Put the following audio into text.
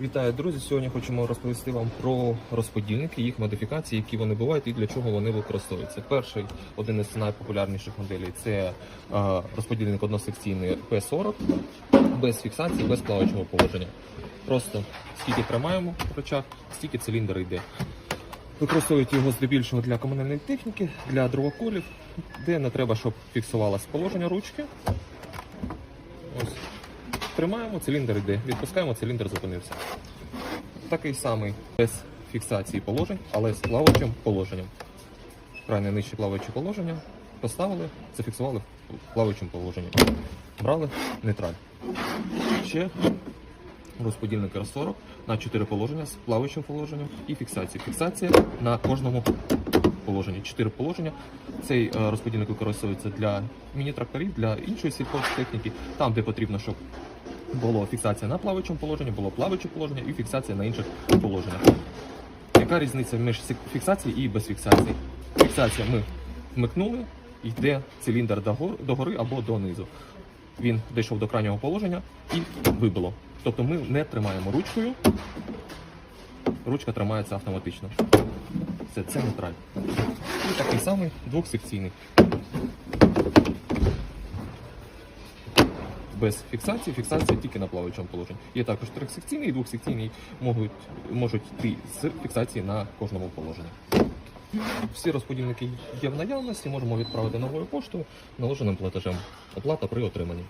Вітаю, друзі! Сьогодні хочемо розповісти вам про розподільники, їх модифікації, які вони бувають і для чого вони використовуються. Перший один із найпопулярніших моделей це е, розподільник односекційний P40 без фіксації, без плаваючого положення. Просто скільки тримаємо в речах, стільки циліндр йде. Використовують його здебільшого для комунальної техніки, для дровоколів, де не треба, щоб фіксувалось положення ручки. Ось. Тримаємо, циліндр йде. Відпускаємо, циліндр зупинився. Такий самий без фіксації положень, але з плаваючим положенням. Крайне нижче плаваюче положення. Поставили, зафіксували в плаваючому положенні. Брали нейтраль. Ще розподільник R40 на 4 положення з плаваючим положенням і фіксація. Фіксація на кожному положенні. 4 положення. Цей е, розподільник використовується для міні-тракторів, для іншої сільхозтехніки, там, де потрібно, щоб було фіксація на плаваючому положенні, було плаваюче положення і фіксація на інших положеннях. Яка різниця між фіксацією і без фіксації? Фіксація ми вмикнули, йде циліндр догор- догори або донизу. Він дійшов до крайнього положення і вибило. Тобто ми не тримаємо ручкою, ручка тримається автоматично. Це, це нейтраль. І такий самий двохсекційний. Без фіксації, фіксація тільки на плаваючому положенні. Є також трьохсекційний і двохсекційний можуть, можуть йти з фіксації на кожному положенні. Всі розподільники є в наявності, можемо відправити новою поштою наложеним платежем. Оплата при отриманні.